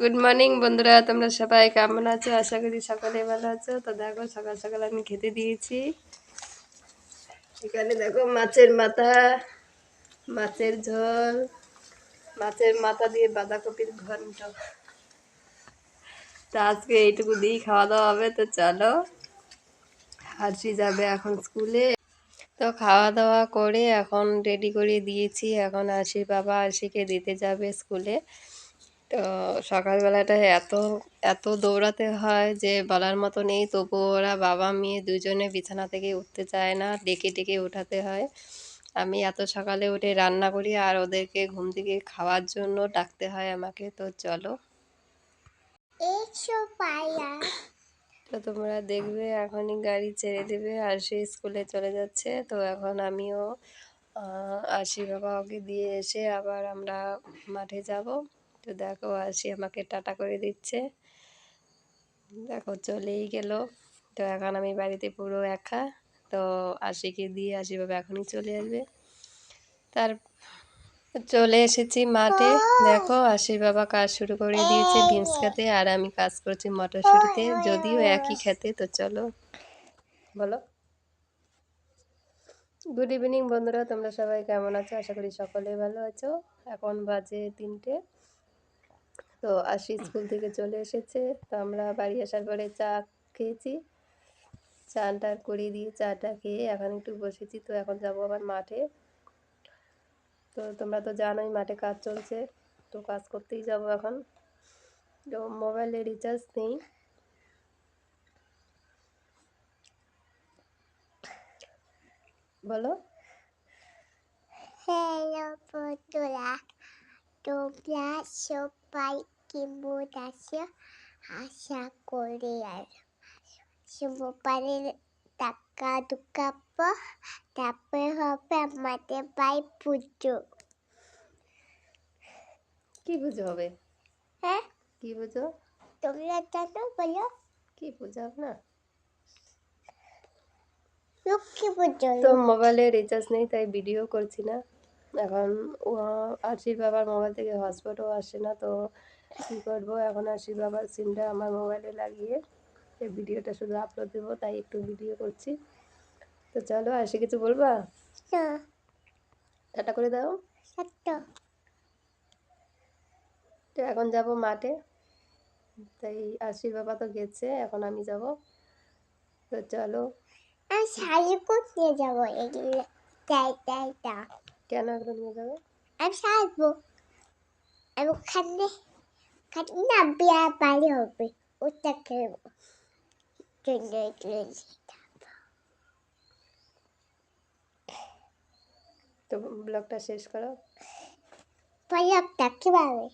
Good morning বন্ধুরা। তোমরা সবাই কেমন আছো? আশা করি সকালে ভালো আছো। তো দেখো, সকাল সকাল আমি খেতে দিয়েছি। এখানে দেখো, মাছের মাথা, মাছের ঝোল, মাছের মাথা দিয়ে বাঁধাকপির ঘন্ট। তা আজকে এইটুকু দিয়েই খাওয়া দাওয়া হবে, তো চলো। হাসি যাবে এখন স্কুলে। তো খাওয়া দাওয়া করে এখন রেডি করে দিয়েছি। এখন আশির বাবা আশিকে দিতে যাবে স্কুলে। তো সকালবেলাটা এত এত দৌড়াতে হয় যে বলার মতো নেই। তবুও ওরা বাবা মেয়ে দুজনে বিছানা থেকে উঠতে চায় না ডেকে ডেকে উঠাতে হয়। আমি এত সকালে উঠে রান্না করি আর ওদেরকে ঘুম থেকে খাওয়ার জন্য ডাকতে হয় আমাকে। তো চলো। তো তোমরা দেখবে এখনই গাড়ি ছেড়ে দেবে আর সে স্কুলে চলে যাচ্ছে। তো এখন আমিও আশি বাবা ওকে দিয়ে এসে আবার আমরা মাঠে যাব। তো দেখো, আসি আমাকে টাটা করে দিচ্ছে। দেখো, চলেই গেল। তো এখন আমি বাড়িতে পুরো একা। তো আশিকে দিয়ে আসি বাবা এখনই চলে আসবে। তার চলে এসেছি মাঠে। দেখো, আশির বাবা কাজ শুরু করে দিয়েছে বিনস খেতে, আর আমি কাজ করছি মটরশুটিতে। যদিও একই খেতে, তো চলো। বলো। গুড ইভিনিং বন্ধুরা, তোমরা সবাই কেমন আছো? আশা করি সকলে ভালো আছো। এখন বাজে তিনটে। তো আশি স্কুল থেকে চলে এসেছে। তো আমরা বাড়ি আসার পরে চা খেয়েছি। চানটা করিয়ে দিয়ে চাটা খেয়ে এখন একটু বসেছি। তো এখন যাব আবার মাঠে। তো তোমরা তো জানোই মাঠে কাজ চলছে। তো কাজ করতেই যাব এখন। তো মোবাইলে রিচার্জ নেই। বলো হ্যালো বন্ধুরা তোমরা সবাই কেমন আছো আশা করি আর মোবাইলের টাকা ঢুকাবো তারপরে হবে আমাদের ভাই পুজো কি পুজো হবে হ্যাঁ কি পুজো তোমরা জানো বলো কি পুজো না লক্ষ্মী পুজো তো মোবাইলে রিচার্জ নেই তাই ভিডিও করছি না এখন আশির বাবার মোবাইল থেকে হটস্পটও আসে না তো কী করব? এখন আশির বাবার সিমটা আমার মোবাইলে লাগিয়ে এই ভিডিওটা শুধু আপলোড দেবো তাই একটু ভিডিও করছি। তো চলো আশি কিছু বলবা? টাটা করে দাও। তো এখন যাব মাঠে। তাই আশির বাবা তো গেছে এখন আমি যাব। তো চলো। আমি শাড়ি করতে যাব এগুলো তাই তাই তা কেন এখন নিয়ে যাবে আমি সারবো আমি ওখানে ওখানে না বিয়া বাড়ি হবে ওটা খেলব জন্য এগুলো তো ব্লগটা শেষ করো পরে কীভাবে